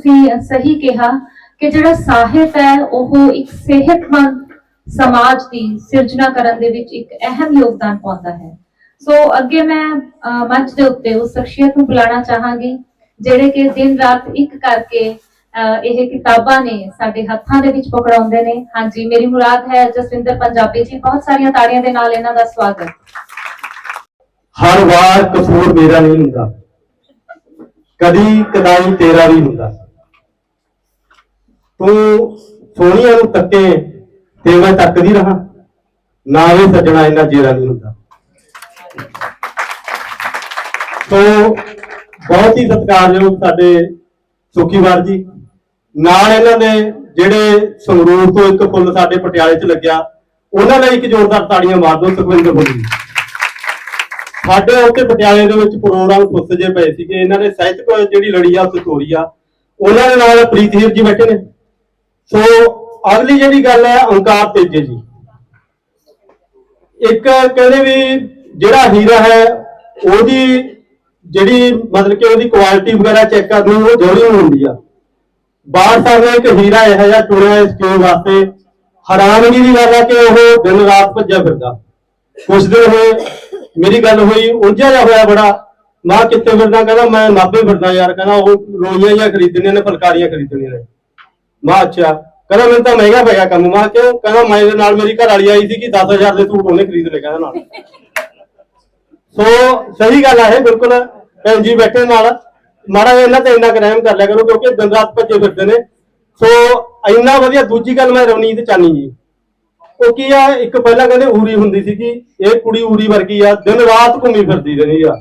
ਤੁਸੀਂ ਸਹੀ ਕਿਹਾ ਕਿ ਜਿਹੜਾ ਸਾਹਿਤ ਹੈ, ਉਹ ਇੱਕ ਸਿਹਤਮੰਦ ਸਮਾਜ ਦੀ ਸਿਰਜਣਾ ਕਰਨ ਦੇ ਵਿੱਚ ਇੱਕ ਅਹਿਮ ਯੋਗਦਾਨ ਪਾਉਂਦਾ ਹੈ। ਸੋ ਅੱਗੇ ਮੈਂ ਮੰਚ ਦੇ ਉੱਤੇ ਉਸ ਸ਼ਖਸੀਅਤ ਨੂੰ ਬੁਲਾਉਣਾ ਚਾਹਾਂਗੀ, ਜਿਹੜੇ ਕਿ ਦਿਨ ਰਾਤ ਇੱਕ ਕਰਕੇ ਇਹ ਕਿਤਾਬਾਂ ਨੇ ਸਾਡੇ ਹੱਥਾਂ ਦੇ ਵਿੱਚ ਪਕੜਾਉਂਦੇ ਨੇ। ਹਾਂਜੀ, ਮੇਰੀ ਮੁਰਾਦ ਹੈ ਜਸਵਿੰਦਰ ਪੰਜਾਬੀ ਜੀ, ਬਹੁਤ ਸਾਰੀਆਂ ਤਾੜੀਆਂ ਦੇ ਨਾਲ ਇਹਨਾਂ ਦਾ ਸਵਾਗਤ। ਹਰ ਵਾਰ ਕਸੂਰ ਮੇਰਾ ਨਹੀਂ ਹੁੰਦਾ। ਕਦੀ ਕਦਾਈ ਤੇਰਾ ਵੀ ਹੁੰਦਾ। ਤੂੰ ਸੋਹਣੀਆਂ ਨੂੰ ਤੱਕੇ ਤੇ ਮੈਂ ਤੱਕਦੀ ਰਹਾ। ਨਾ ਵੇ ਸੱਜਣਾ ਇੰਨਾ ਜੇਰਾ ਨਹੀਂ ਹੁੰਦਾ। ਸੋ ਬਹੁਤ ਹੀ ਸਤਿਕਾਰਯੋਗ ਸਾਡੇ ਸੁਖੀਵਾਰ ਜੀ। ਨਾਲ ਇਹਨਾਂ ਦੇ ਜਿਹੜੇ ਸੰਗਰੂਰ ਤੋਂ ਇੱਕ ਫੁੱਲ ਸਾਡੇ ਪਟਿਆਲੇ 'ਚ ਲੱਗਿਆ, ਉਹਨਾਂ ਲਈ ਇੱਕ ਜ਼ੋਰਦਾਰ ਤਾੜੀਆਂ ਮਾਰ ਦਿਓ ਸੁਖਵਿੰਦਰ ਫੁੱਲ ਜੀ। ਸਾਡੇ ਉੱਥੇ ਪਟਿਆਲੇ ਦੇ ਵਿੱਚ ਪ੍ਰੋਗਰਾਮ ਖੁੱਸ ਜੇ ਪਏ ਸੀਗੇ, ਇਹਨਾਂ ਨੇ ਸਾਹਿਤਕ ਜਿਹੜੀ ਲੜੀ ਆ ਸਟੋਰੀ ਆ, ਉਹਨਾਂ ਦੇ ਨਾਲ ਪ੍ਰੀਤਹੀਰ ਜੀ ਬੈਠੇ ਨੇ। ਸੋ ਅਗਲੀ ਜਿਹੜੀ ਗੱਲ ਹੈ, ਓਂਕਾਰ ਤੇਜੇ ਜੀ। ਇੱਕ ਕਹਿੰਦੇ ਵੀ ਜਿਹੜਾ ਹੀਰਾ ਹੈ, ਉਹਦੀ ਜਿਹੜੀ ਮਤਲਬ ਕਿ ਉਹਦੀ ਕੁਆਲਿਟੀ ਵਗੈਰਾ ਚੈੱਕ ਕਰਨੀ, ਉਹ ਜੋੜੀ ਹੁੰਦੀ ਆ। ਬਾਹਰ ਸਾਹਿਬ ਨੇ ਇੱਕ ਹੀਰਾ ਇਹੋ ਜਿਹਾ ਚੁਣਿਆ ਇਸ ਟੀਮ ਵਾਸਤੇ। ਹੈਰਾਨਗੀ ਦੀ ਗੱਲ ਹੈ ਕਿ ਉਹ ਦਿਨ ਰਾਤ ਭੱਜਿਆ ਫਿਰਦਾ। ਕੁਛ ਦਿਨ ਹੋਏ, ਮੇਰੀ ਗੱਲ ਹੋਈ, ਉਲਝਿਆ ਜਿਹਾ ਹੋਇਆ ਬੜਾ। ਮਾਂ ਕਿੱਥੇ ਫਿਰਦਾ, ਕਹਿੰਦਾ ਮੈਂ ਨਾਭੇ ਫਿਰਦਾ ਯਾਰ, ਕਹਿੰਦਾ ਉਹ ਰੋਈਆਂ ਜਾਂ ਖਰੀਦਣੀਆਂ ਨੇ, ਫੁਲਕਾਰੀਆਂ ਖਰੀਦਣੀਆਂ ਨੇ। ਮਾਂ ਅੱਛਾ ਕਹਿੰਦਾ ਮੈਨੂੰ ਤਾਂ ਮਹਿੰਗਾ ਪੈ ਗਿਆ ਕੰਮ। ਮਾਂ ਕਿਉਂ? ਕਹਿੰਦਾ ਮੈਂ ਨਾਲ ਮੇਰੀ ਘਰ ਵਾਲੀ ਆਈ ਸੀ ਕਿ 10000 ਦੇ ਸੂਟ ਉਹਨੇ ਖਰੀਦ ਲਏ ਕਹਿੰਦਾ ਨਾਲ। ਸੋ ਸਹੀ ਗੱਲ ਆ ਇਹ ਬਿਲਕੁਲ। ਭੈਣ ਜੀ ਬੈਠੇ ਨਾਲ। ਮਾੜਾ ਇਹਨਾਂ ਤੇ ਇੰਨਾ ਕਰੈਮ ਕਰ ਲਿਆ ਕਰੋ ਕਿਉਂਕਿ ਦਿਨ ਰਾਤ ਭੱਜੇ ਫਿਰਦੇ ਨੇ। ਸੋ ਇੰਨਾ ਵਧੀਆ ਦੂਜੀ ਗੱਲ ਮੈਂ ਰਵਨੀਤ ਚਾਨੀ ਜੀ। ਉਹ ਕੀ ਆ, ਇੱਕ ਪਹਿਲਾਂ ਕਹਿੰਦੇ ਊਰੀ ਹੁੰਦੀ ਸੀ ਕਿ ਇਹ ਕੁੜੀ ਊਰੀ ਵਰਗੀ ਆ, ਦਿਨ ਰਾਤ ਘੁੰਮੀ ਫਿਰਦੀ ਰਹਿੰਦੀ ਆ।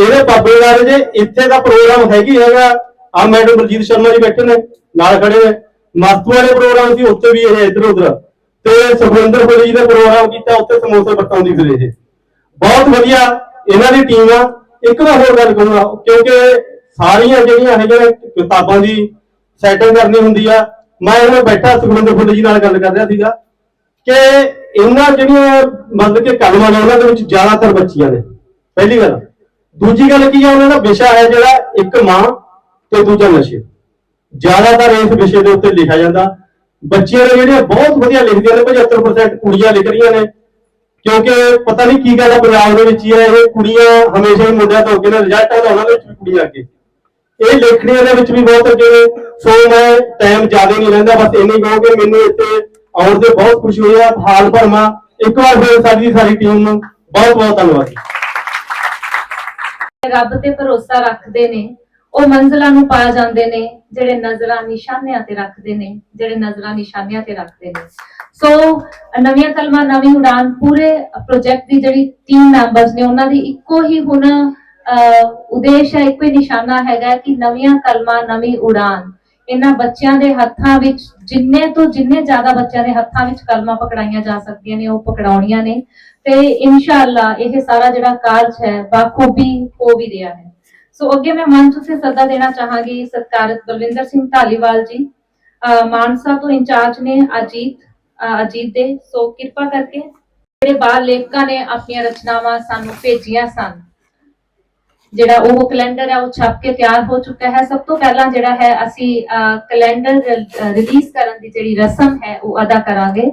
ਇਹਦੇ ਬਾਬੇ ਨਾਲ ਜੇ ਇੱਥੇ ਦਾ ਪ੍ਰੋਗਰਾਮ ਹੈਗੀ ਹੈਗਾ। ਆ ਮੈਡਮ ਬਲਜੀਤ ਸ਼ਰਮਾ ਜੀ ਬੈਠੇ ਨੇ। ਨਾਲ ਖੜੇ ਨੇ। ਵਾਲੇ ਪ੍ਰੋਗਰਾਮ ਸੀ, ਉੱਥੇ ਵੀ ਇਹ ਇੱਧਰ ਉੱਧਰ। ਤੇ ਸੁਖਵਿੰਦਰ ਫੁੱਲ ਜੀ ਦਾ ਪ੍ਰੋਗਰਾਮ ਕੀਤਾ, ਉੱਥੇ ਸਮੋਸੇ ਵਰਤਾਉਂਦੀ ਫਿਰ ਇਹ। ਬਹੁਤ ਵਧੀਆ ਇਹਨਾਂ ਦੀ ਟੀਮ ਆ। ਇੱਕ ਵਾਰ ਹੋਰ ਗੱਲ ਕਰੂੰਗਾ, ਕਿਉਂਕਿ ਸਾਰੀਆਂ ਜਿਹੜੀਆਂ ਹੈਗੀਆਂ ਕਿਤਾਬਾਂ ਦੀ ਸੈਟਿੰਗ ਕਰਨੀ ਹੁੰਦੀ ਆ। ਮੈਂ ਉਹਨਾਂ ਬੈਠਾ ਸੁਖਵਿੰਦਰ ਫੁੱਲ ਜੀ ਨਾਲ ਗੱਲ ਕਰ ਰਿਹਾ ਸੀਗਾ ਕਿ ਇਹਨਾਂ ਜਿਹੜੀਆਂ ਮਤਲਬ ਕਿ ਕਲਮਾਂ ਨੇ, ਉਹਨਾਂ ਦੇ ਵਿੱਚ ਜ਼ਿਆਦਾਤਰ ਬੱਚੀਆਂ ਨੇ। ਪਹਿਲੀ ਗੱਲ। ਦੂਜੀ ਗੱਲ ਕੀ ਆ, ਉਹਨਾਂ ਦਾ ਵਿਸ਼ਾ ਹੈ ਜਿਹੜਾ ਇੱਕ ਮਾਂ ਤੇ ਦੂਜਾ ਨਸ਼ੇ। ਜ਼ਿਆਦਾਤਰ ਇਸ ਵਿਸ਼ੇ ਦੇ ਉੱਤੇ ਲਿਖਿਆ ਜਾਂਦਾ। ਬੱਚੀਆਂ ਨੇ ਜਿਹੜੀਆਂ ਬਹੁਤ ਵਧੀਆ ਲਿਖਦੀਆਂ ਨੇ 75% ਕੁੜੀਆਂ ਲਿਖ ਰਹੀਆਂ ਨੇ। ਕਿਉਂਕਿ ਪਤਾ ਨਹੀਂ ਕੀ ਗੱਲ ਆ, ਪੰਜਾਬ ਦੇ ਵਿੱਚ ਹੀ ਹੈ ਇਹ ਕੁੜੀਆਂ ਹਮੇਸ਼ਾ ਹੀ ਮੁੰਡਿਆਂ ਤੋਂ ਅੱਗੇ ਨੇ ਰਿਜ਼ਲਟ ਆਉਂਦਾ ਉਹਨਾਂ ਦੇ ਵਿੱਚ ਵੀ ਕੁੜੀਆਂ ਅੱਗੇ। ਇਹ ਲੇਖਣੀਆਂ ਦੇ ਵਿੱਚ ਵੀ ਬਹੁਤ ਅੱਗੇ ਨੇ। ਸੋ ਮੈਂ ਟਾਈਮ ਜ਼ਿਆਦਾ ਨਹੀਂ ਰਹਿੰਦਾ ਬਸ ਇੰਨੀ ਕਹੋ ਕਿ ਮੈਨੂੰ ਇੱਥੇ ਆਉਣ ਤੇ ਬਹੁਤ ਖੁਸ਼ੀ ਹੋਈ ਆ। ਹਾਲ ਭਰਮਾ, ਇੱਕ ਵਾਰ ਫਿਰ ਸਾਡੀ ਸਾਰੀ ਟੀਮ ਨੂੰ ਬਹੁਤ ਬਹੁਤ ਧੰਨਵਾਦ। ਰੱਬ ਤੇ ਭਰੋਸਾ ਰੱਖਦੇ ਨੇ। ਉਹ ਮੰਜ਼ਲਾਂ ਨੂੰ ਪਾ ਜਾਂਦੇ ਨੇ ਜਿਹੜੇ ਨਜ਼ਰਾਂ ਨਿਸ਼ਾਨਿਆਂ ਤੇ ਰੱਖਦੇ ਨੇ ਜਿਹੜੇ ਨਜ਼ਰਾਂ ਨਿਸ਼ਾਨਿਆਂ ਤੇ ਰੱਖਦੇ ਨੇ। ਸੋ ਨਵੀਆਂ ਕਲਮਾਂ ਨਵੀਂ ਉਡਾਨ ਪੂਰੇ ਪ੍ਰੋਜੈਕਟ ਦੀ ਜਿਹੜੀ ਟੀਮ ਮੈਂਬਰਸ ਨੇ ਉਹਨਾਂ ਦੀ ਇੱਕੋ ਹੀ ਹੁਣ ਅਹ, ਉਦੇਸ਼ ਹੈ ਇੱਕੋ ਹੀ ਨਿਸ਼ਾਨਾ ਹੈਗਾ ਕਿ ਨਵੀਆਂ ਕਲਮਾਂ ਨਵੀਂ ਉਡਾਨ। ਇਹਨਾਂ ਬੱਚਿਆਂ ਦੇ ਹੱਥਾਂ ਵਿੱਚ ਜਿੰਨੇ ਤੋਂ ਜਿੰਨੇ ਜ਼ਿਆਦਾ ਬੱਚਿਆਂ ਦੇ ਹੱਥਾਂ ਵਿੱਚ ਕਲਮਾਂ ਪਕੜਾਈਆਂ ਜਾ ਸਕਦੀਆਂ ਨੇ ਉਹ ਪਕੜਾਉਣੀਆਂ ਨੇ। ਤੇ ਇਨਸ਼ਾਅੱਲਾ ਇਹ ਸਾਰਾ ਜਿਹੜਾ ਕਾਰਜ ਹੈ ਬਾਖੂਬੀ ਹੋ ਵੀ ਰਿਹਾ ਹੈ। ਸੋ ਅੱਗੇ ਮੈਂ ਮੰਚ ਉਸੇ ਸੱਦਾ ਦੇਣਾ ਚਾਹਾਂਗੀ ਸਤਕਾਰਤ ਬਲਵਿੰਦਰ ਸਿੰਘ ਢਾਲੀਵਾਲ ਜੀ। ਮਾਨਸਾ ਤੋਂ ਇੰਚਾਰਜ ਨੇ ਅਜੀਤ ਅਜੀਤ ਦੇ। ਸੋ ਕਿਰਪਾ ਕਰਕੇ ਜਿਹੜੇ ਬਾਲ ਲੇਖਕਾਂ ਨੇ ਆਪਣੀਆਂ ਰਚਨਾਵਾਂ ਸਾਨੂੰ ਭੇਜੀਆਂ ਸਨ, ਜਿਹੜਾ ਉਹ ਕੈਲੰਡਰ ਹੈ, ਉਹ ਛਪ ਕੇ ਤਿਆਰ ਹੋ ਚੁੱਕਾ ਹੈ। ਸਭ ਤੋਂ ਪਹਿਲਾਂ ਜਿਹੜਾ ਹੈ, ਅਸੀਂ ਕੈਲੰਡਰ ਰਿਲੀਜ਼ ਕਰਨ ਦੀ ਜਿਹੜੀ ਰਸਮ ਹੈ, ਉਹ ਅਦਾ ਕਰਾਂਗੇ।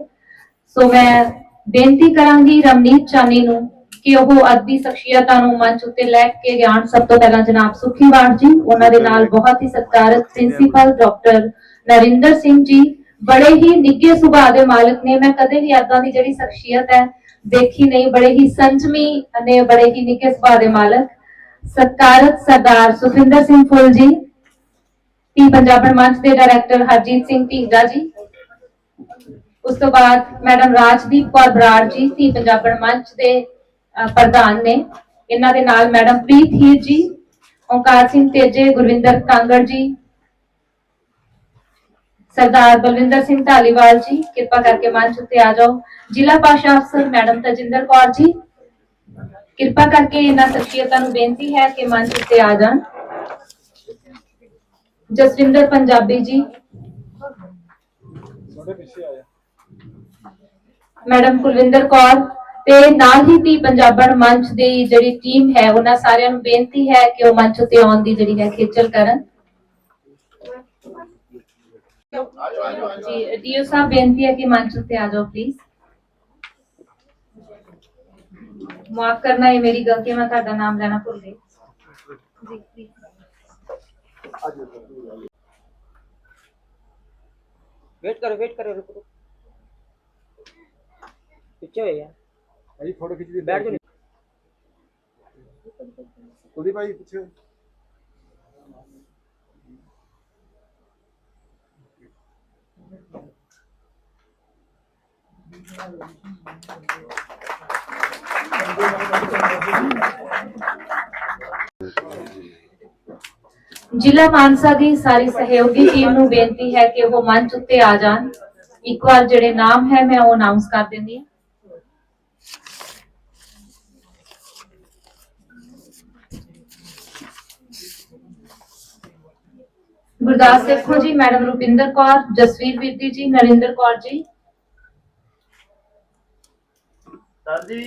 ਸੋ ਮੈਂ ਬੇਨਤੀ ਕਰਾਂਗੀ ਰਮਨੀਤ ਚਾਨੀ ਨੂੰ ਕਿ ਉਹ ਅਦਬੀ ਸ਼ਖਸੀਅਤਾਂ ਨੂੰ ਮੰਚ ਉੱਤੇ ਲੈ ਕੇ ਜਾਣ ਸਭ ਤੋਂ ਪਹਿਲਾਂ ਜਨਾਬ ਸੁਖੀਵਾਰ ਜੀ, ਉਹਨਾਂ ਦੇ ਨਾਲ ਬਹੁਤ ਹੀ ਸਤਿਕਾਰਤ ਪ੍ਰਿੰਸੀਪਲ ਡਾਕਟਰ ਨਰਿੰਦਰ ਸਿੰਘ ਜੀ, ਬੜੇ ਹੀ ਨਿੱਘੇ ਸੁਭਾਅ ਦੇ ਮਾਲਕ ਨੇ, ਮੈਂ ਕਦੇ ਵੀ ਏਦਾਂ ਦੀ ਜਿਹੜੀ ਸ਼ਖਸੀਅਤ ਹੈ ਦੇਖੀ ਨਹੀਂ, ਬੜੇ ਹੀ ਸੰਜਮੀ ਨੇ, ਬੜੇ ਹੀ ਨਿੱਘੇ ਸੁਭਾਅ ਦੇ ਮਾਲਕ। ਸਤਿਕਾਰਤ ਸਰਦਾਰ ਸੁਖਿੰਦਰ ਸਿੰਘ ਫੁੱਲ ਜੀ, ਟੀ ਪੰਜਾਬਣ ਮੰਚ ਦੇ ਡਾਇਰੈਕਟਰ ਹਰਜੀਤ ਸਿੰਘ ਢੀਂਗਰਾ ਜੀ। ਉਸ ਤੋਂ ਬਾਅਦ ਮੈਡਮ ਰਾਜਦੀਪ ਕੌਰ ਬਰਾੜ ਜੀ, ਟੀ ਪੰਜਾਬਣ ਮੰਚ ਦੇ ਪ੍ਰਧਾਨ ਨੇ। ਇਹਨਾਂ ਦੇ ਨਾਲ ਮੈਡਮ ਪ੍ਰੀਤ ਹੀਰ ਜੀ, ਓਂਕਾਰ ਸਿੰਘ ਤੇਜੇ, ਗੁਰਵਿੰਦਰ ਕਾਂਗੜ ਜੀ, ਸਰਦਾਰ ਬਲਵਿੰਦਰ ਸਿੰਘ ਢਾਲੀਵਾਲ ਜੀ, ਕਿਰਪਾ ਕਰਕੇ ਮੰਚ ਉੱਤੇ ਆ ਜਾਓ। ਜ਼ਿਲ੍ਹਾ ਪਾਸ਼ਾ ਅਫਸਰ ਮੈਡਮ ਤਜਿੰਦਰ ਕੌਰ ਜੀ, ਕਿਰਪਾ ਕਰਕੇ ਇਹਨਾਂ ਸ਼ਖਸੀਅਤਾਂ ਨੂੰ ਬੇਨਤੀ ਹੈ ਕਿ ਮੰਚ ਉੱਤੇ ਆ ਜਾਣ। ਜਸਵਿੰਦਰ ਪੰਜਾਬੀ ਜੀ, ਮੈਡਮ ਕੁਲਵਿੰਦਰ ਕੌਰ ਤੇ ਨਾਲ ਹੀ ਤੀ ਪੰਜਾਬਣ ਮੰਚ ਦੀ ਜਿਹੜੀ ਟੀਮ ਹੈ ਉਹਨਾਂ ਸਾਰਿਆਂ ਨੂੰ ਬੇਨਤੀ ਹੈ ਕਿ ਉਹ ਮੰਚ ਉੱਤੇ ਆਉਣ ਦੀ ਜਿਹੜੀ ਹੈ ਖੇਚਲ ਕਰਨ ਜੀ ਡੀਓ ਸਾਹਿਬ ਬੇਨਤੀ ਹੈ ਕਿ ਮੰਚ ਉੱਤੇ ਆ ਜਾਓ ਪਲੀਜ਼ ਮਾਫ ਕਰਨਾ ਇਹ ਮੇਰੀ ਗਲਤੀ ਹੈ ਮੈਂ ਤੁਹਾਡਾ ਨਾਮ ਲੈਣਾ ਭੁੱਲ ਗਈ ਜੀ please। वेट करो वेट करो रुको रुको पीछे हो यार ਭਾਈ ਫੋਟੋ ਖਿੱਚਦੀ ਬੈਠ ਜਾ ਕੁਲਦੀਪ ਭਾਈ ਪਿੱਛੇ। ਜ਼ਿਲ੍ਹਾ ਮਾਨਸਾ ਦੀ ਸਾਰੀ ਸਹਿਯੋਗੀ ਟੀਮ ਨੂੰ ਬੇਨਤੀ ਹੈ ਕਿ ਉਹ ਮੰਚ ਉੱਤੇ ਆ ਜਾਣ। ਇੱਕ ਵਾਰ ਜਿਹੜੇ ਨਾਮ ਹੈ ਮੈਂ ਉਹ ਅਨਾਉਂਸ ਕਰ ਦਿੰਦੀ ਗੁਰਦਾਸ ਸੇਖੋ ਜੀ ਮੈਡਮ ਰੁਪਿੰਦਰ ਕੌਰ ਜਸਵੀਰ ਬੀਦੀ ਜੀ ਨਰਿੰਦਰ ਕੌਰ ਜੀ। ਸਰ ਜੀ।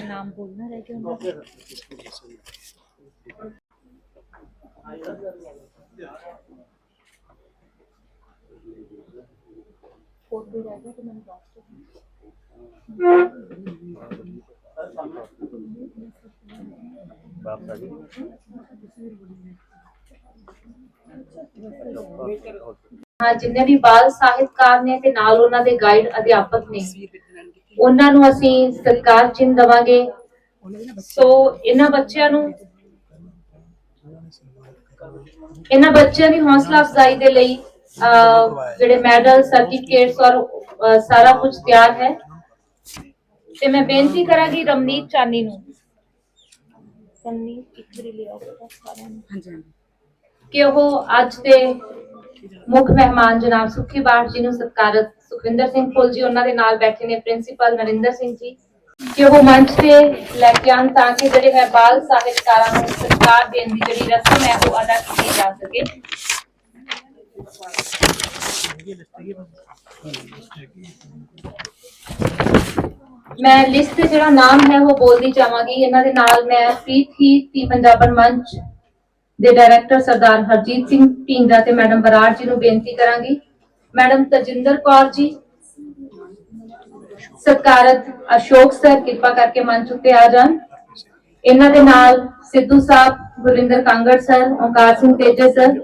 ਨਾਮ ਬੋਲਣਾ ਰਹਿ ਗਿਆ ਹਾਂ ਜਿੰਨੇ ਵੀ ਬਾਲ ਸਾਹਿਤਕਾਰ ਨੇ ਤੇ ਨਾਲ ਉਹਨਾਂ ਦੇ ਗਾਈਡ ਅਧਿਆਪਕ ਨੇ ਉਹਨਾਂ ਨੂੰ ਅਸੀਂ ਸਤਿਕਾਰ ਚਿੰਨ੍ਹ ਦਵਾਂਗੇ। ਸੋ ਇਹਨਾਂ ਬੱਚਿਆਂ ਨੂੰ ਇਹਨਾਂ ਬੱਚਿਆਂ ਦੀ ਹੌਸਲਾ ਅਫਜ਼ਾਈ ਦੇ ਲਈ ਜਿਹੜੇ ਮੈਡਲ ਸਰਟੀਫਿਕੇਟਸ ਔਰ ਸਾਰਾ ਕੁਝ ਤਿਆਰ ਹੈ। ਤੇ ਮੈਂ ਬੇਨਤੀ ਕਰਾਂਗੀ ਰਮਨੀਤ ਚਾਨੀ ਨੂੰ। ਰਮਨੀਤ ਇੱਕ ਵਾਰੀ ਲਿਆਓ ਸਾਰਿਆਂ ਨੂੰ। ਕਿ ਉਹ ਅੱਜ ਦੇ ਮੁੱਖ ਮਹਿਮਾਨ ਜਨਾਬ ਸੁਖੀ ਬਾਠ ਜੀ ਨੂੰ ਸਤਿਕਾਰਤ ਸੁਖਵਿੰਦਰ ਸਿੰਘ ਫੁੱਲ ਜੀ ਉਹਨਾਂ ਦੇ ਨਾਲ ਬੈਠੇ ਨੇ ਪ੍ਰਿੰਸੀਪਲ ਨਰਿੰਦਰ ਸਿੰਘ ਜੀ। ਕਿ ਉਹ ਮੰਚ ਤੇ ਲੈ ਕੇ ਆਉਣ ਤਾਂ ਕਿ ਜਿਹੜੇ ਹੈ ਬਾਲ ਸਾਹਿਤਕਾਰਾਂ ਨੂੰ ਸਤਿਕਾਰ ਦੇਣ ਦੀ ਜਿਹੜੀ ਰਸਮ ਹੈ ਉਹ ਅਦਾ ਕੀਤੀ ਜਾ ਸਕੇ। ਮੈਂ ਲਿਸਟ ਤੇ ਜਿਹੜਾ ਨਾਮ ਹੈ ਉਹ ਬੋਲਦੀ ਜਾਵਾਂਗੀ। ਇਹਨਾਂ ਦੇ ਨਾਲ ਮੈਂ ਪ੍ਰੀਤ ਹੀ ਤੀ ਪੰਜਾਬਨ ਮੰਚ ਦੇ ਡਾਇਰੈਕਟਰ ਸਰਦਾਰ ਹਰਜੀਤ ਸਿੰਘ ਢੀਂਗਰਾ ਤੇ ਮੈਡਮ ਬਰਾੜ ਜੀ ਨੂੰ ਬੇਨਤੀ ਕਰਾਂਗੀ। ਮੈਡਮ ਤਜਿੰਦਰ ਕੌਰ ਜੀ ਸਤਕਾਰਤ ਅਸ਼ੋਕ ਸਰ ਕਿਰਪਾ ਕਰਕੇ ਮੰਚ ਉੱਤੇ ਆ ਜਾਣ। ਇਹਨਾਂ ਦੇ ਨਾਲ ਸਿੱਧੂ ਸਾਹਿਬ ਗੁਰਿੰਦਰ ਕਾਂਗੜ ਸਰ ਓਂਕਾਰ ਸਿੰਘ ਤੇਜੇ ਸਰ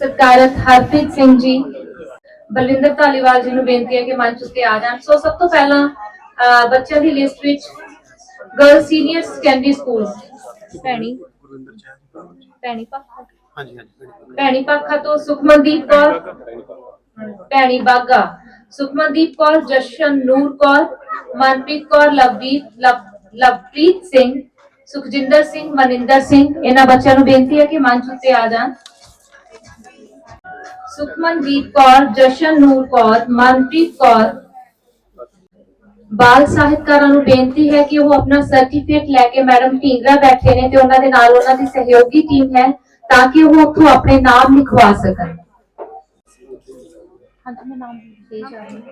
ਸਤਕਾਰਤ ਹਰਪ੍ਰੀਤ ਸਿੰਘ ਜੀ ਬਲਵਿੰਦਰ ਧਾਲੀਵਾਲ ਜੀ ਨੂੰ ਬੇਨਤੀ ਹੈ ਕਿ ਮੰਚ ਉੱਤੇ ਆ ਜਾਣ। ਸੋ ਸਭ ਤੋਂ ਪਹਿਲਾਂ ਬੱਚਿਆਂ ਦੀ ਲਿਸਟ ਵਿੱਚ girl senior secondary school Bhaini. Bhaini Pakha. ਹਾਂਜੀ ਹਾਂਜੀ। ਭੈਣੀ ਪਾਖਾ ਤੋਂ ਸੁਖਮਨਦੀਪ ਕੌਰ ਭੈਣੀ ਬਾਗਾ, ਸੁਖਮਨਦੀਪ ਕੌਰ, ਜਸ਼ਨ ਨੂਰ ਕੌਰ, ਮਨਪ੍ਰੀਤ ਕੌਰ, ਲਵਦੀਪ ਲਵਪ੍ਰੀਤ ਸਿੰਘ, ਸੁਖਜਿੰਦਰ ਸਿੰਘ, ਮਨਿੰਦਰ ਸਿੰਘ, ਇਹਨਾਂ ਬੱਚਿਆਂ ਨੂੰ ਬੇਨਤੀ ਹੈ ਕਿ ਮੰਚ ਉੱਤੇ ਆ ਜਾਣ। ਸੁਖਮਨਦੀਪ ਕੌਰ, ਜਸ਼ਨ ਨੂਰ ਕੌਰ, ਮਨਪ੍ਰੀਤ ਕੌਰ, ਬਾਲ ਸਾਹਿਤਕਾਰਾਂ ਨੂੰ ਬੇਨਤੀ ਹੈ ਕਿ ਉਹ ਆਪਣਾ ਸਰਟੀਫਿਕੇਟ ਲੈ ਕੇ ਮੈਡਮ ਢੀਂਗਰਾ ਬੈਠੇ ਨੇ ਤੇ ਉਹਨਾਂ ਦੇ ਨਾਲ ਉਹਨਾਂ ਦੀ ਸਹਿਯੋਗੀ ਟੀਮ ਹੈ ਤਾਂ ਕਿ ਉਹ ਉੱਥੋਂ ਆਪਣੇ ਨਾਮ ਲਿਖਵਾ ਸਕਣ। ਹਾਂਜੀ ਮੈਂ ਨਾਮ ਦੇ ਜਾ ਰਹੀ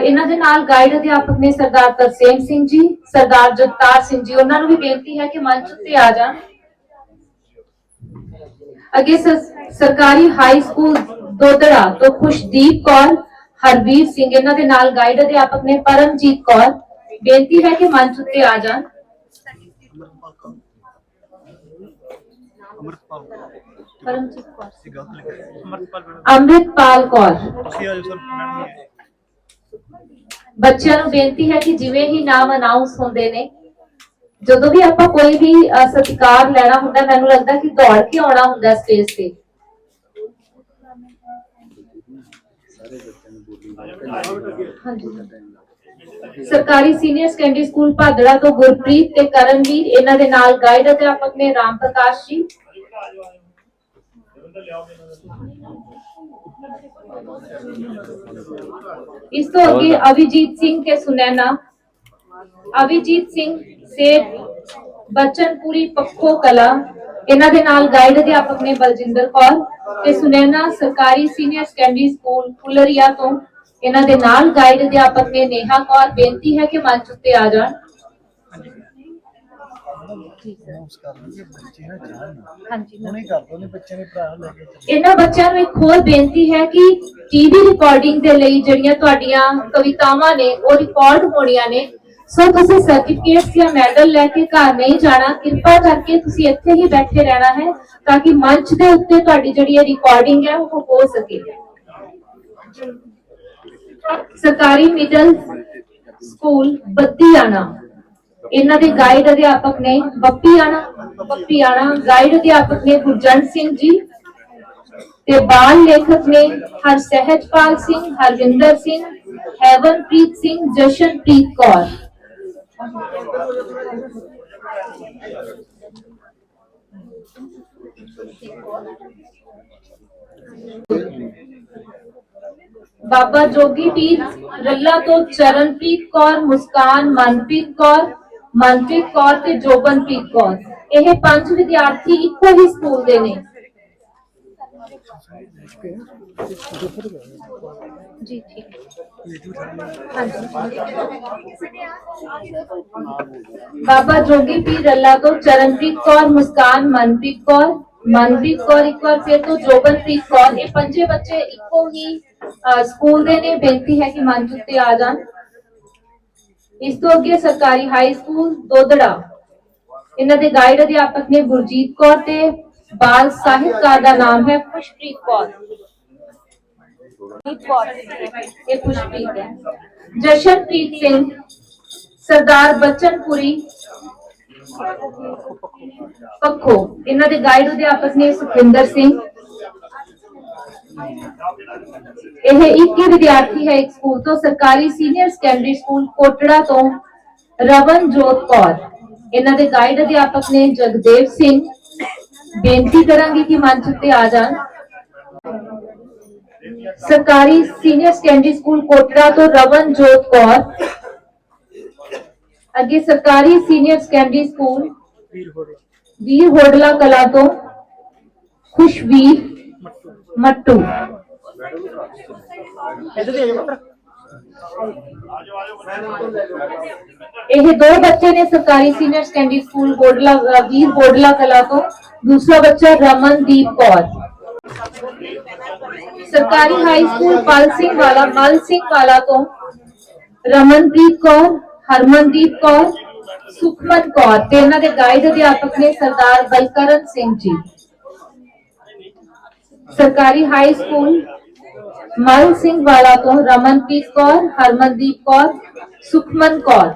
ਇਹਨਾਂ ਦੇ ਨਾਲ ਗਾਈਡ ਅਧਿਆਪਕ ਨੇ ਸਰਦਾਰ ਤਰਸੇਮ ਸਿੰਘ ਜੀ, ਸਰਦਾਰ ਜਗਤਾਰ ਸਿੰਘ ਜੀ, ਉਹਨਾਂ ਨੂੰ ਵੀ ਬੇਨਤੀ ਹੈ ਕਿ ਮੰਚ ਉੱਤੇ ਆ ਜਾਣ। ਅੱਗੇ ਸਰਕਾਰੀ ਹਾਈ ਸਕੂਲ ਦੋਦੜਾ ਤੋਂ ਖੁਸ਼ਦੀਪ ਕੌਰ ਹਰਵੀਰ ਸਿੰਘ ਇਹਨਾਂ ਦੇ ਨਾਲ ਗਾਈਡ ਅਧਿਆਪਕ ਨੇ ਪਰਮਜੀਤ ਕੌਰ। ਬੇਨਤੀ ਹੈ ਕਿ ਮੰਚ ਉੱਤੇ ਆ ਜਾਣ। ਪਰਮਜੀਤ ਕੌਰ। ਅੰਮ੍ਰਿਤਪਾਲ ਕੌਰ। ਬੱਚਿਆਂ ਨੂੰ ਬੇਨਤੀ ਹੈ ਕਿ ਜਿਵੇਂ ਹੀ ਨਾਮ ਅਨਾਉਂਸ ਹੁੰਦੇ ਨੇ ਜਦੋਂ ਵੀ ਆਪਾਂ ਕੋਈ ਵੀ ਸਤਿਕਾਰ ਲੈਣਾ ਹੁੰਦਾ ਮੈਨੂੰ ਲੱਗਦਾ ਕਿ ਦੌੜ ਕੇ ਆਉਣਾ ਹੁੰਦਾ ਸਟੇਜ ਤੇ। ਸਰਕਾਰੀ ਸੀਨੀਅਰ ਸੈਕੰਡਰੀ ਸਕੂਲ ਭਾਦੜਾ ਤੋਂ ਗੁਰਪ੍ਰੀਤ ਤੇ ਕਰਨਵੀਰ, ਇਹਨਾਂ ਦੇ ਨਾਲ ਗਾਈਡ ਅਧਿਆਪਕ ਨੇ ਰਾਮ ਪ੍ਰਕਾਸ਼ ਜੀ। ਇਸ ਤੋਂ ਅੱਗੇ ਅਵਿਜੀਤ ਸਿੰਘ ਤੇ ਸੁਨੈਨਾ। ਅਭਿਜੀਤ ਸਿੰਘ, ਸੇਠ ਬਚਨਪੁਰੀ ਪੱਖੋ ਕਲਾ। ਇਹਨਾਂ ਦੇ ਨਾਲ ਗਾਈਡ ਅਧਿਆਪਕ ਨੇ ਬਲਜਿੰਦਰ ਕੌਰ ਤੇ ਸੁਨੈਨਾ ਸਰਕਾਰੀ ਸੀਨੀਅਰ ਸੈਕੰਡਰੀ ਸਕੂਲ ਫੁਲਰੀਆ ਤੋਂ ਇਹਨਾਂ ਦੇ ਨਾਲ ਗਾਈਡ ਅਧਿਆਪਕ ਨੇ ਨੇਹਾ ਕੌਰ ਬੇਨਤੀ ਹੈ ਕਿ ਮੰਚ ਉੱਤੇ ਆ ਜਾਣ। ਇਹਨਾਂ ਬੱਚਿਆਂ ਨੂੰ ਇੱਕ ਹੋਰ ਬੇਨਤੀ ਹੈ ਕਿ ਟੀਵੀ ਰਿਕਾਰਡਿੰਗ ਦੇ ਲਈ ਜਿਹੜੀਆਂ ਤੁਹਾਡੀਆਂ ਕਵਿਤਾਵਾਂ ਨੇ ਉਹ ਰਿਕਾਰਡ ਹੋਣੀਆਂ ਨੇ। ਸੋ ਤੁਸੀਂ ਸਰਟੀਫਿਕੇਟਸ ਜਾਂ ਮੈਡਲ ਲੈ ਕੇ ਘਰ ਨਹੀਂ ਜਾਣਾ ਕਿਰਪਾ ਕਰਕੇ ਤੁਸੀਂ ਇੱਥੇ ਹੀ ਬੈਠੇ ਰਹਿਣਾ ਹੈ ਤਾਂ ਕਿ ਮੰਚ ਦੇ ਉੱਤੇ ਤੁਹਾਡੀ ਜਿਹੜੀ ਇਹ ਰਿਕਾਰਡਿੰਗ ਹੈ ਉਹ ਹੋ ਸਕੇ। ਸਰਕਾਰੀ ਮਿਡਲ ਸਕੂਲ ਬੱਦੀਆਣਾ ਇਹਨਾਂ ਦੇ ਗਾਈਡ ਅਧਿਆਪਕ ਨੇ ਬੱਪੀ ਆਣਾ ਬੱਪੀ ਆਣਾ ਗਾਈਡ ਅਧਿਆਪਕ ਨੇ ਗੁਰਜੰਟ ਸਿੰਘ ਜੀ ਤੇ ਬਾਲ ਲੇਖਕ ਨੇ ਹਰ ਸਹਿਜਪਾਲ ਸਿੰਘ ਹਰਵਿੰਦਰ ਸਿੰਘ, ਹੈਵਨਪ੍ਰੀਤ ਸਿੰਘ, ਜਸ਼ਨਪ੍ਰੀਤ ਕੌਰ। ਬਾਬਾ ਜੋਗੀ ਪੀਰ ਰੱਲਾ ਤੋਂ ਚਰਨਪ੍ਰੀਤ ਕੌਰ ਮੁਸਕਾਨ ਮਨਪ੍ਰੀਤ ਕੌਰ ਮਨਪ੍ਰੀਤ ਕੌਰ ਤੇ ਜੋਬਨਪ੍ਰੀਤ ਕੌਰ ਇਹ ਪੰਜ ਵਿਦਿਆਰਥੀ ਇੱਕੋ ਹੀ ਸਕੂਲ ਦੇ ਨੇ ਜੀ ਠੀਕ ਬਾਬਾ ਜੋਗੀ ਪੀਰ ਰੱਲਾ ਤੋਂ ਚਰਨਪ੍ਰੀਤ ਕੌਰ, ਮੁਸਕਾਨ ਮਨਪ੍ਰੀਤ ਕੌਰ ਮਨਪ੍ਰੀਤ ਕੌਰ ਇੱਕ ਵਾਰ ਫਿਰ ਤੋਂ ਜੋਬਨਪ੍ਰੀਤ ਕੌਰ। ਇਹ ਪੰਜੇ ਬੱਚੇ ਇੱਕੋ ਹੀ ਸਕੂਲ ਦੇ ਨੇ। ਬੇਨਤੀ ਹੈ ਕਿ ਮੰਚ ਉੱਤੇ ਆ ਜਾਣ। ਇਸ ਤੋਂ ਅੱਗੇ ਸਰਕਾਰੀ ਹਾਈ ਸਕੂਲ ਦੋਦੜਾ ਇਹਨਾਂ ਦੇ ਗਾਈਡ ਅਧਿਆਪਕ ਨੇ ਗੁਰਜੀਤ ਕੌਰ ਤੇ। ਬਾਲ ਸਾਹਿਤਕਾਰ ਦਾ ਨਾਮ ਹੈ ਖੁਸ਼ਪ੍ਰੀਤ ਕੌਰ। ਇਹ ਖੁਸ਼ਪ੍ਰੀਤ ਹੈ। ਜਸ਼ਨਪ੍ਰੀਤ ਸਿੰਘ, ਸਰਦਾਰ ਬਚਨਪੁਰੀ ਪੱਖੋ। ਇਹਨਾਂ ਦੇ ਗਾਈਡ ਅਧਿਆਪਕ ਨੇ ਸੁਖਿੰਦਰ ਸਿੰਘ। ਇਹ ਇੱਕ ਹੀ ਵਿਦਿਆਰਥੀ ਹੈ ਇੱਕ ਸਕੂਲ ਤੋਂ, ਸਰਕਾਰੀ ਸੀਨੀਅਰ ਸੈਕੰਡਰੀ ਸਕੂਲ ਕੋਟੜਾ ਤੋਂ, ਰਵਨਜੋਤ ਕੌਰ। ਇਹਨਾਂ ਦੇ ਗਾਈਡ ਅਧਿਆਪਕ ਨੇ ਜਗਦੇਵ ਸਿੰਘ। ਬੇਨਤੀ ਕਰਾਂਗੇ ਕਿ ਮੰਚ ਉੱਤੇ ਆ ਜਾਣ। ਸਰਕਾਰੀ ਸੀਨੀਅਰ ਸੈਕੰਡਰੀ ਸਕੂਲ ਕੋਟੜਾ ਤੋਂ ਰਵਨਜੋਤ ਕੌਰ ਅੱਗੇ ਸਰਕਾਰੀ senior secondary school Veer Hodla Kala ਤੋਂ ਖੁਸ਼ਵੀਰ ਮੱਟੂ ਇਹ ਦੋ ਬੱਚੇ ਨੇ ਸਰਕਾਰੀ ਸੀਨੀਅਰ ਸੈਕੰਡਰੀ ਸਕੂਲ ਬੋਡਲਾ ਅ, ਵੀਰ ਬੋਡਲਾ ਕਲਾ ਤੋਂ ਦੂਸਰਾ ਬੱਚਾ ਰਮਨਦੀਪ ਕੌਰ ਸਰਕਾਰੀ ਹਾਈ ਸਕੂਲ ਪਲ ਸਿੰਘ ਵਾਲਾ, ਮਲ ਸਿੰਘ ਵਾਲਾ ਤੋਂ ਰਮਨਦੀਪ ਕੌਰ, ਹਰਮਨਦੀਪ ਕੌਰ, ਸੁਖਮਨ ਕੌਰ ਤੇ ਇਹਨਾਂ ਦੇ ਗਾਈਡ ਅਧਿਆਪਕ ਨੇ ਸਰਦਾਰ ਬਲਕਰਨ ਸਿੰਘ ਜੀ। ਸਰਕਾਰੀ ਹਾਈ ਸਕੂਲ ਮਲ ਸਿੰਘ ਵਾਲਾ ਤੋਂ ਰਮਨਪ੍ਰੀਤ ਕੌਰ, ਹਰਮਨਦੀਪ ਕੌਰ, ਸੁਖਮਨ ਕੌਰ।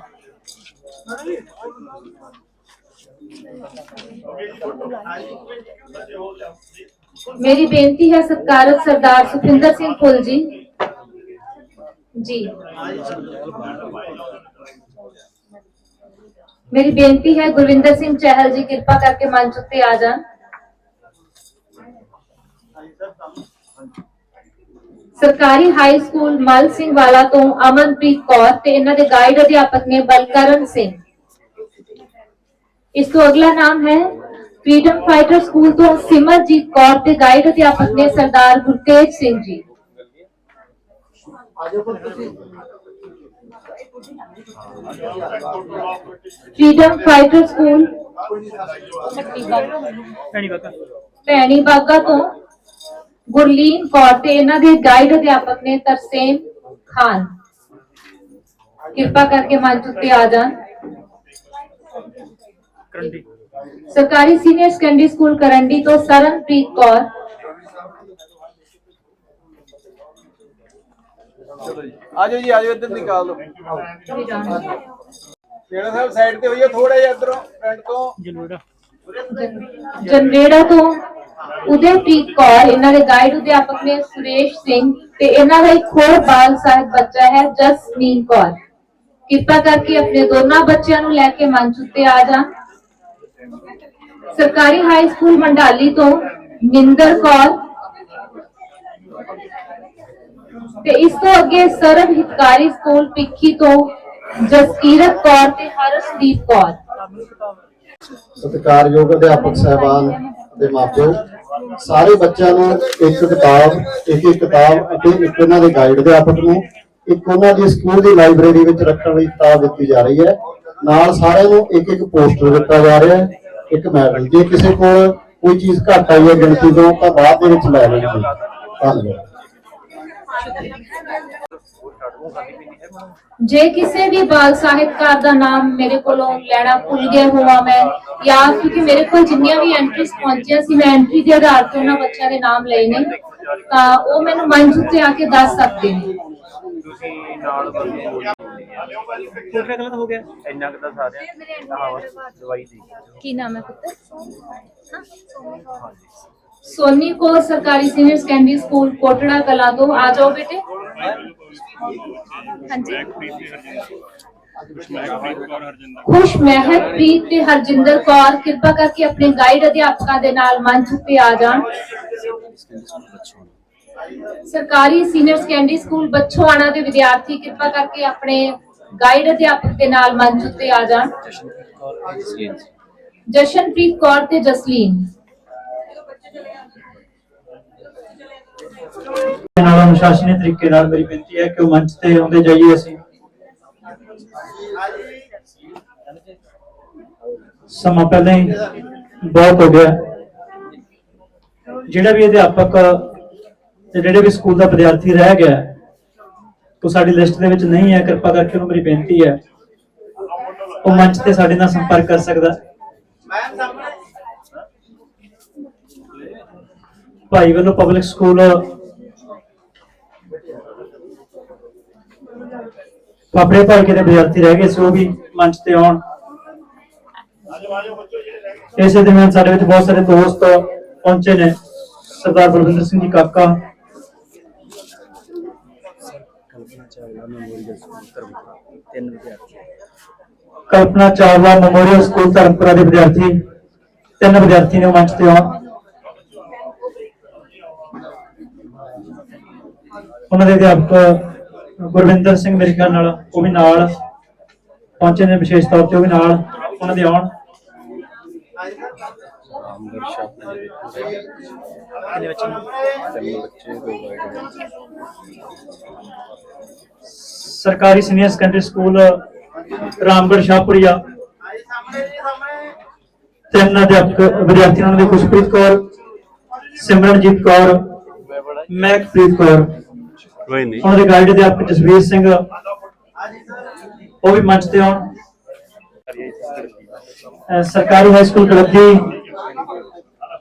ਮੇਰੀ ਬੇਨਤੀ ਹੈ ਸਤਿਕਾਰਤ ਸਰਦਾਰ ਸੁਖਿੰਦਰ ਸਿੰਘ ਫੁੱਲ ਜੀ ਜੀ ਮੇਰੀ ਬੇਨਤੀ ਹੈ ਗੁਰਵਿੰਦਰ ਸਿੰਘ ਚਹਿਲ ਜੀ ਕਿਰਪਾ ਕਰਕੇ ਮੰਚ ਉੱਤੇ ਆ ਜਾਣ ਸਰਕਾਰੀ ਹਾਈ ਸਕੂਲ ਮਲ ਸਿੰਘ ਵਾਲਾ ਤੋਂ ਅਮਨਪ੍ਰੀਤ ਕੌਰ ਤੇ ਇਹਨਾਂ ਦੇ ਗਾਈਡ ਅਧਿਆਪਕ ਨੇ ਬਲਕਰਨ ਸਿੰਘ ਇਸ ਤੋਂ ਅਗਲਾ ਨਾਮ ਹੈ ਫ੍ਰੀडम ਫਾਈਟਰ ਸਕੂਲ ਤੋਂ ਸਿਮਰਜੀਤ ਕੌਰ ਤੇ ਗਾਈਡ ਅਧਿਆਪਕ ਨੇ Sardar Gurtej Singh ji. Freedom fighter school Bhaini Baga ਤੋਂ ਗੁਰਲੀਨ ਕੌਰ ਤੇ ਇਹਨਾਂ ਦੇ ਗਾਈਡ ਅਧਿਆਪਕ ਨੇ ਤਰਸੇਮ ਖਾਨ। ਕਿਰਪਾ ਕਰਕੇ ਮੰਚ ਉੱਤੇ ਆ ਜਾਣ। ਕਰੰਡੀ। ਸਰਕਾਰੀ ਸੀਨੀਅਰ ਸੈਕੰਡਰੀ ਸਕੂਲ ਕਰੰਡੀ ਤੋਂ ਸਰਨਪ੍ਰੀਤ ਕੌਰ। ਆਜੋ ਜੀ। ਆਜੋ ਇੱਧਰ ਨਿਕਾਲ ਲਓ। ਜਿਹੜਾ ਸਾਹਿਬ ਸਾਈਡ ਤੇ ਹੋਈਏ ਥੋੜਾ ਜਿਹਾ ਇੱਧਰੋਂ ਫਰੰਟ ਤੋਂ। ਜਨਰੇੜਾ ਤੋਂ ਉਦੈਪ੍ਰੀਤ ਕੌਰ ਇਹਨਾਂ ਦੇ ਗਾਈਡ ਅਧਿਆਪਕ ਨੇ ਸੁਰੇਸ਼ ਸਿੰਘ ਤੇ ਇਹਨਾਂ ਦਾ ਇੱਕ ਹੋਰ ਬਾਲ ਸਾਹਿਬ ਬੱਚਾ ਹੈ ਜਸਮੀਨ ਕੌਰ। ਕਿਰਪਾ ਕਰਕੇ ਆਪਣੇ ਦੋਨਾਂ ਬੱਚਿਆਂ ਨੂੰ ਲੈ ਕੇ ਮੰਚ ਉੱਤੇ ਆ ਜਾਣ। ਸਰਕਾਰੀ ਹਾਈ ਸਕੂਲ ਮੰਡਾਲੀ ਤੋਂ ਨਿੰਦਰ ਕੌਰ। ਤੇ ਇਸ ਤੋਂ ਅੱਗੇ ਸਰਵ ਹਿਤਕਾਰੀ ਸਕੂਲ ਪਿੱਖੀ ਤੋਂ ਜਸਕੀਰਤ ਕੌਰ ਤੇ ਹਰਸ਼ਦੀਪ ਕੌਰ। ਸਤਿਕਾਰਯੋਗ ਅਧਿਆਪਕ ਸਹਿਬਾਨ ਦੇ ਮਾਪਿਓ, ਸਾਰੇ ਬੱਚਿਆਂ ਨੂੰ ਇੱਕ ਕਿਤਾਬ, ਇੱਕ ਇੱਕ ਕਿਤਾਬ ਅਤੇ ਇੱਕ ਉਹਨਾਂ ਦੇ ਗਾਈਡ ਅਧਿਆਪਕ ਨੂੰ ਇੱਕ ਉਹਨਾਂ ਦੀ ਸਕੂਲ ਦੀ ਲਾਇਬ੍ਰੇਰੀ ਵਿੱਚ ਰੱਖਣ ਲਈ ਕਿਤਾਬ ਦਿੱਤੀ ਜਾ ਰਹੀ ਹੈ। ਨਾਲ ਸਾਰਿਆਂ ਨੂੰ ਇੱਕ ਇੱਕ ਪੋਸਟਰ ਦਿੱਤਾ ਜਾ ਰਿਹਾ ਹੈ। ਇੱਕ ਮੈਡਲ ਜੇ ਕਿਸੇ ਕੋਲ ਕੋਈ ਚੀਜ਼ ਘੱਟ ਆਈ ਹੈ ਗਿਣਤੀ ਤੋਂ, ਤਾਂ ਬਾਅਦ ਦੇ ਵਿੱਚ ਲੈ ਲੈਣੀ। ਧੰਨਵਾਦ। ਜੇ ਕਿਸੇ ਵੀ ਬਾਲ ਸਾਹਿਤਕਾਰ ਦਾ ਨਾਮ ਮੇਰੇ ਕੋਲੋਂ ਲੈਣਾ ਭੁੱਲ ਗਏ ਹੋਵਾਂ ਮੈਂ, ਜਾਂ ਕਿਉਂਕਿ ਮੇਰੇ ਕੋਲ ਜਿੰਨੀਆਂ ਵੀ ਐਂਟਰੀਜ਼ ਪਹੁੰਚੀਆਂ ਸੀ, ਮੈਂ ਐਂਟਰੀ ਦੇ ਆਧਾਰ ਤੇ ਉਹਨਾਂ ਬੱਚਿਆਂ ਦੇ ਨਾਮ ਲਏ ਨੇ, ਤਾਂ ਉਹ ਮੈਨੂੰ ਮੰਚ ਉੱਤੇ ਆ ਕੇ ਦੱਸ ਸਕਦੇ ਨੇ। ਤੁਸੀਂ ਨਾਲ ਗਲਤ ਹੋ ਗਿਆ? ਇੰਨਾ ਕੁ ਤਾਂ ਸਾਰਿਆਂ ਹਾਂ ਬਸ ਦਵਾਈ ਦੇ ਕੀ ਨਾਮ ਹੈ ਪੁੱਤਰ? ਸੋਨੀ ਕੋ ਸਰਕਾਰੀ ਸੀਨੀਅਰ ਸੈਕੰਡਰੀ ਸਕੂਲ ਕੋਟੜਾ ਕਲਾ ਤੋਂ। ਆ ਜਾਓ ਬੇਟੇ। ਹਾਂਜੀ। ਖੁਸ਼ ਮਹਿਕਪ੍ਰੀਤ ਤੇ ਹਰਜਿੰਦਰ ਕੌਰ ਕਿਰਪਾ ਕਰਕੇ ਆਪਣੇ ਗਾਈਡ ਅਧਿਆਪਕਾਂ ਦੇ ਨਾਲ ਮੰਚ ਉੱਤੇ ਆ ਜਾਣ। ਸਰਕਾਰੀ ਸੀਨੀਅਰ ਸੈਕੰਡਰੀ ਸਕੂਲ ਬੱਚੋਆਣਾ ਦੇ ਵਿਦਿਆਰਥੀ ਕਿਰਪਾ ਕਰਕੇ ਆਪਣੇ ਗਾਈਡ ਅਧਿਆਪਕ ਦੇ ਨਾਲ ਮੰਚ ਉੱਤੇ ਆ ਜਾਣ। ਜਸ਼ਨਪ੍ਰੀਤ ਕੌਰ ਤੇ ਜਸਲੀਨ ਨਾਲ ਅਨੁਸ਼ਾਸਨੀ ਤਰੀਕੇ ਨਾਲ ਮੇਰੀ ਬੇਨਤੀ ਹੈ ਕਿ ਉਹ ਮੰਚ ਤੇ ਆਉਂਦੇ ਜਾਈਏ ਅਸੀਂ। ਸਮਾਂ ਪਹਿਲਾਂ ਹੀ ਬਹੁਤ ਹੋ ਗਿਆ। ਜਿਹੜਾ ਵੀ ਅਧਿਆਪਕ ਤੇ ਜਿਹੜੇ ਵੀ ਸਕੂਲ ਦਾ ਵਿਦਿਆਰਥੀ ਰਹਿ ਗਿਆ, ਉਹ ਸਾਡੀ ਲਿਸਟ ਦੇ ਵਿੱਚ ਨਹੀਂ ਹੈ, ਕਿਰਪਾ ਕਰਕੇ ਉਹਨੂੰ ਮੇਰੀ ਬੇਨਤੀ ਹੈ। ਉਹ ਮੰਚ ਤੇ ਸਾਡੇ ਨਾਲ ਸੰਪਰਕ ਕਰ ਸਕਦਾ। ਹੈ। ਭਾਈ ਵੱਲੋਂ ਪਬਲਿਕ ਸਕੂਲ ਫਾਫੜੇ ਭਾਲਕੇ ਦੇ ਵਿਦਿਆਰਥੀ ਰਹਿ ਗਏ ਸੀ, ਉਹ ਵੀ ਮੰਚ ਤੇ ਆਉਣ। ਇਸੇ ਦਰਮਿਆਨ ਸਾਡੇ ਵਿੱਚ ਬਹੁਤ ਸਾਰੇ ਦੋਸਤ ਪਹੁੰਚੇ ਨੇ। ਸਰਦਾਰ ਬਲਵਿੰਦਰ ਸਿੰਘ ਜੀ ਕਾਕਾ ਕਲਪਨਾ ਚਾਵਲਾ ਮੈਮੋਰੀਅਲ ਸਕੂਲ ਧਰਮਪੁਰਾ ਦੇ ਵਿਦਿਆਰਥੀ ਤਿੰਨ ਵਿਦਿਆਰਥੀ ਨੇ ਮੰਚ ਤੇ ਆਉਣ ਉਹਨਾਂ ਦੇ ਅਧਿਆਪਕ ਗੁਰਵਿੰਦਰ ਸਿੰਘ ਮੇਰੇ ਖਿਆਲ ਨਾਲ ਉਹ ਵੀ ਨਾਲ ਪਹੁੰਚੇ ਨੇ ਵਿਸ਼ੇਸ਼ ਤੌਰ ਤੇ ਉਹ ਵੀ ਨਾਲ ਉਹਨਾਂ ਦੇ ਆਉਣ ਸਰਕਾਰੀ senior secondary school Ramgarh Shahpuria ਤਿੰਨ ਅਧਿਆਪਕ ਵਿਦਿਆਰਥੀ ਉਹਨਾਂ ਦੇ ਖੁਸ਼ਪ੍ਰੀਤ ਕੌਰ ਸਿਮਰਨਜੀਤ ਕੌਰ ਮਹਿਕਪ੍ਰੀਤ ਕੌਰ ਕੋਈ ਨਹੀਂ ਉਹਨਾਂ ਦੇ ਗਾਈਡ ਅਧਿਆਪਕ ਜਸਵੀਰ ਸਿੰਘ ਉਹ ਵੀ ਮੰਚ ਤੇ ਆਉਣ ਅਹ ਸਰਕਾਰੀ ਹਾਈ ਸਕੂਲ ਕਲੱਦੀ ਦੇ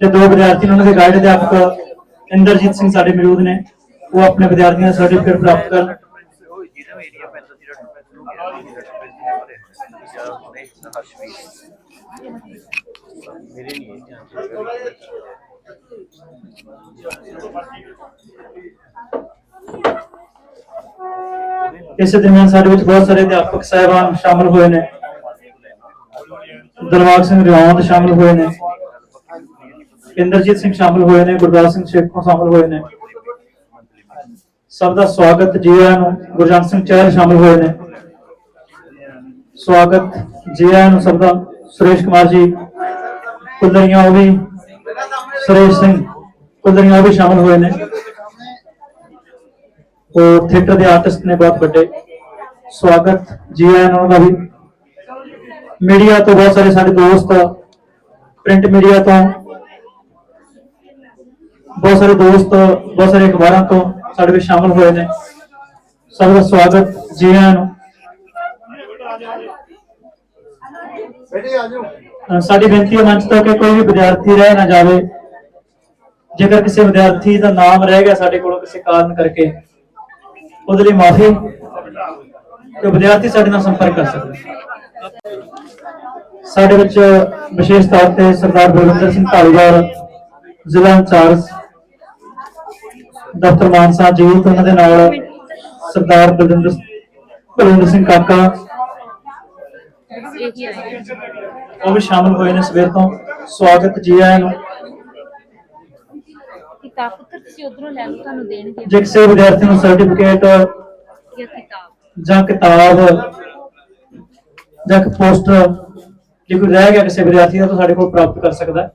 ਦੋ ਵਿਦਿਆਰਥੀ ਨੇ, ਉਹਨਾਂ ਦੇ ਗਾਈਡ ਅਧਿਆਪਕ ਇੰਦਰਜੀਤ ਸਿੰਘ ਸਾਡੇ ਮੌਜੂਦ ਨੇ। ਉਹ ਆਪਣੇ ਵਿਦਿਆਰਥੀਆਂ ਦਾ ਸਰਟੀਫਿਕੇਟ ਪ੍ਰਾਪਤ ਕਰਨ। ਜਿਹਦਾ ਏਰੀਆ ਪੈਂਦਾ ਸੀ ਡਾਕਟਰ ਸ਼ੁਰੂ ਕੀਤਾ ਸੀ ਡਾਕਟਰ ਨੇ ਜਾਂ ਉਹਨੇ ਹਰਸ਼ਵੀਰ ਮੇਰੇ ਨਹੀਂ ਇਹ ਧਿਆਨ ਇਸੇ ਦਰਮਿਆਨ ਸਾਡੇ ਵਿੱਚ ਬਹੁਤ ਸਾਰੇ ਅਧਿਆਪਕ ਸਹਿਬਾਨ ਸ਼ਾਮਲ ਹੋਏ ਨੇ। ਦਰਬਾਰ ਸਿੰਘ ਰਿਆਉਂਦ ਸ਼ਾਮਲ ਹੋਏ ਨੇ। ਇੰਦਰਜੀਤ ਸਿੰਘ ਸ਼ਾਮਲ ਹੋਏ ਨੇ, ਗੁਰਦਾਸ ਸਿੰਘ ਸ਼ੇਖੋਂ ਸ਼ਾਮਲ ਹੋਏ ਨੇ। ਸਭ ਦਾ ਸਵਾਗਤ ਜੀ ਆਇਆਂ ਨੂੰ, ਗੁਰਜੰਟ ਸਿੰਘ ਚਹਿਲ ਸ਼ਾਮਲ ਹੋਏ ਨੇ। ਸਵਾਗਤ ਜੀ ਆਇਆਂ ਨੂੰ ਸਭ ਦਾ, ਸੁਰੇਸ਼ ਕੁਮਾਰ ਜੀ, ਕੁਲਰੀਆਂ ਉਹ ਵੀ, ਸੁਰੇਸ਼ ਸਿੰਘ, ਕੁਲਰੀਆਂ ਉਹ ਵੀ ਸ਼ਾਮਲ ਹੋਏ ਨੇ। ਉਹ ਥੀਏਟਰ ਦੇ ਆਰਟਿਸਟ ਨੇ ਬਹੁਤ ਵੱਡੇ। ਸਵਾਗਤ ਜੀ ਆਇਆਂ ਨੂੰ ਦਾ ਵੀ। ਮੀਡੀਆ ਤੋਂ ਬਹੁਤ ਸਾਰੇ ਸਾਡੇ ਦੋਸਤ, ਪ੍ਰਿੰਟ ਮੀਡੀਆ ਤੋਂ ਬਹੁਤ ਸਾਰੇ ਦੋਸਤ ਬਹੁਤ ਸਾਰੇ ਅਖਬਾਰਾਂ ਤੋਂ ਸਾਡੇ ਵਿੱਚ ਸ਼ਾਮਲ ਹੋਏ ਨੇ। ਸਭ ਦਾ ਸਵਾਗਤ ਜੀ ਆਇਆਂ ਨੂੰ। ਬੇਟੇ ਆ ਜਾਓ। ਅਹ ਸਾਡੀ ਬੇਨਤੀ ਹੈ ਮੰਚ ਤੋਂ ਕਿ ਕੋਈ ਵੀ ਵਿਦਿਆਰਥੀ ਰਹਿ ਨਾ ਜਾਵੇ। ਜੇਕਰ ਕਿਸੇ ਵਿਦਿਆਰਥੀ ਦਾ ਨਾਮ ਰਹਿ ਗਿਆ ਸਾਡੇ ਕੋਲੋਂ ਕਿਸੇ ਕਾਰਨ ਕਰਕੇ ਉਹਦੇ ਲਈ ਮਾਫੀ ਤੇ ਵਿਦਿਆਰਥੀ ਸਾਡੇ ਨਾਲ ਸੰਪਰਕ ਕਰ ਸਕਦੇ ਸਾਡੇ ਵਿੱਚ ਵਿਸ਼ੇਸ਼ ਤੌਰ ਤੇ ਸਰਦਾਰ ਬਲਵਿੰਦਰ ਸਿੰਘ ਢਾਲੀਵਾਲ ਜ਼ਿਲ੍ਹਾ ਇੰਚਾਰਜ ਦਫ਼ਤਰ ਮਾਨਸਾ ਜੀ ਤੇ ਉਹਨਾਂ ਦੇ ਨਾਲ ਸਰਦਾਰ ਬਲਵਿੰਦਰ ਬਲਵਿੰਦਰ ਸਿੰਘ ਕਾਕਾ ਉਹ ਵੀ ਸ਼ਾਮਲ ਹੋਏ ਨੇ ਸਵੇਰ ਤੋਂ। ਸਵਾਗਤ ਜੀ ਆਇਆਂ ਨੂੰ। ਕਿਤਾਬ ਪੁੱਤਰ ਤੁਸੀਂ ਉਧਰੋਂ ਲੈ ਲਓ ਤੁਹਾਨੂੰ ਦੇਣਗੇ। ਜੇ ਕਿਸੇ ਵਿਦਿਆਰਥੀ ਨੂੰ ਸਰਟੀਫਿਕੇਟ ਜਾਂ ਕਿਤਾਬ। ਜਾਂ ਕਿਤਾਬ ਜਾਂ ਪੋਸਟਰ ਜੇ ਕੋਈ ਰਹਿ ਗਿਆ ਕਿਸੇ ਵਿਦਿਆਰਥੀ ਦਾ ਤਾਂ ਸਾਡੇ ਕੋਲ ਪ੍ਰਾਪਤ ਕਰ ਸਕਦਾ ਹੈ।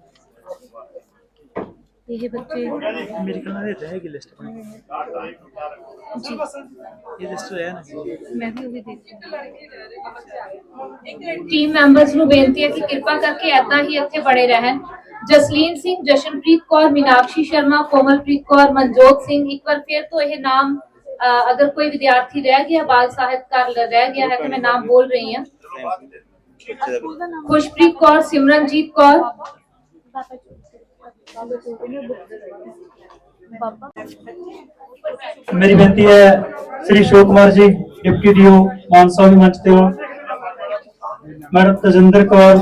ਇਹ ਬੱਚੇ ਮੇਰੇ ਕੋਲ ਨਾ ਰਹੇਗੀ ਲਿਸਟ ਬਣੀ ਇਹ ਲਿਸਟ ਹੈ ਨਾ ਮੈਂ ਵੀ ਉਹੀ ਦੇਖ ਟੀਮ ਮੈਂਬਰਸ ਨੂੰ ਬੇਨਤੀ ਹੈ ਕਿ ਕਿਰਪਾ ਕਰਕੇ ਏਦਾਂ ਹੀ ਇੱਥੇ ਬੜੇ ਰਹਿਣ ਜਸਲੀਨ ਸਿੰਘ ਜਸ਼ਨਪ੍ਰੀਤ ਕੌਰ ਮੀਨਾਕਸ਼ੀ ਸ਼ਰਮਾ ਕੋਮਲਪ੍ਰੀਤ ਕੌਰ ਮਨਜੋਤ ਸਿੰਘ ਇੱਕ ਵਾਰ ਫਿਰ ਤੋਂ ਇਹ ਨਾਮ ਅ, ਅਗਰ ਕੋਈ ਵਿਦਿਆਰਥੀ ਰਹਿ ਗਿਆ ਬਾਲ ਸਾਹਿਤਕਾਰ ਲ- ਰਹਿ ਗਿਆ ਹੈ ਤਾਂ ਮੈਂ ਨਾਮ ਬੋਲ ਰਹੀ ਹਾਂ ਖੁਸ਼ਪ੍ਰੀਤ ਕੌਰ ਸਿਮਰਨਜੀਤ ਕੌਰ ਮੇਰੀ ਬੇਨਤੀ ਹੈ ਸ੍ਰੀ ਸ਼ੋਕ ਕੁਮਾਰ ਜੀ ਡਿਪਟੀ ਡੀਓ ਮਾਨਸਾ ਵੀ ਮੰਚ ਤੇ ਹੋ ਮੈਡਮ ਤਜਿੰਦਰ ਕੌਰ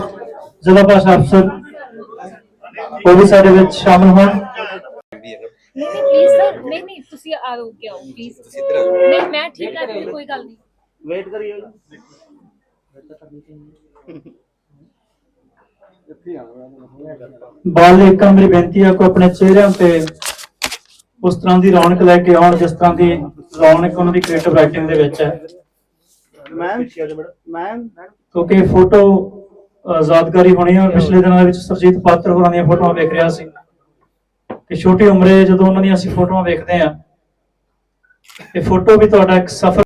ਜ਼ਿਲ੍ਹਾ ਭਾਸ਼ਾ ਅਫਸਰ ਉਹ ਵੀ ਸਾਡੇ ਵਿੱਚ ਸ਼ਾਮਲ ਹੋਣ ਨਹੀਂ ਨਹੀਂ ਪਲੀਜ਼ ਸਰ ਨਹੀਂ ਨਹੀਂ ਤੁਸੀਂ ਆ ਕੇ ਆਓ ਪਲੀਜ਼ ਨਹੀਂ ਮੈਂ ਠੀਕ ਆ ਕੋਈ ਗੱਲ ਨਹੀਂ ਵੇਟ ਕਰੀਓ ਬਾਲ ਲੇਖਕਾਂ ਮੇਰੀ ਬੇਨਤੀ ਹੈ ਕੋ ਆਪਣੇ ਚਿਹਰਿਆਂ ਤੇ ਉਸ ਤਰ੍ਹਾਂ ਦੀ ਰੌਣਕ ਲੈ ਕੇ ਆਉਣ ਜਿਸ ਤਰ੍ਹਾਂ ਦੀ ਰੌਣਕ ਉਹਨਾਂ ਦੀ ਕ੍ਰੀਏਟਿਵ ਰਾਈਟਿੰਗ ਦੇ ਵਿੱਚ ਹੈ। ਮੈਮ ਮੈਮ ਕਿਉਂਕਿ ਫੋਟੋ ਆਜ਼ਾਦਕਾਰੀ ਹੋਣੀ ਹੈ ਪਿਛਲੇ ਦਿਨਾਂ ਦੇ ਵਿੱਚ ਸਰਜੀਤ ਪਾਤਰ ਹੋਰਾਂ ਦੀਆਂ ਫੋਟੋਆਂ ਵੇਖ ਰਿਹਾ ਸੀ। ਕਿ ਛੋਟੀ ਉਮਰੇ ਜਦੋਂ ਉਹਨਾਂ ਦੀਆਂ ਅਸੀਂ ਫੋਟੋਆਂ ਵੇਖਦੇ ਆ ਇਹ ਫੋਟੋ ਵੀ ਤੁਹਾਡਾ ਇੱਕ ਸਫਰ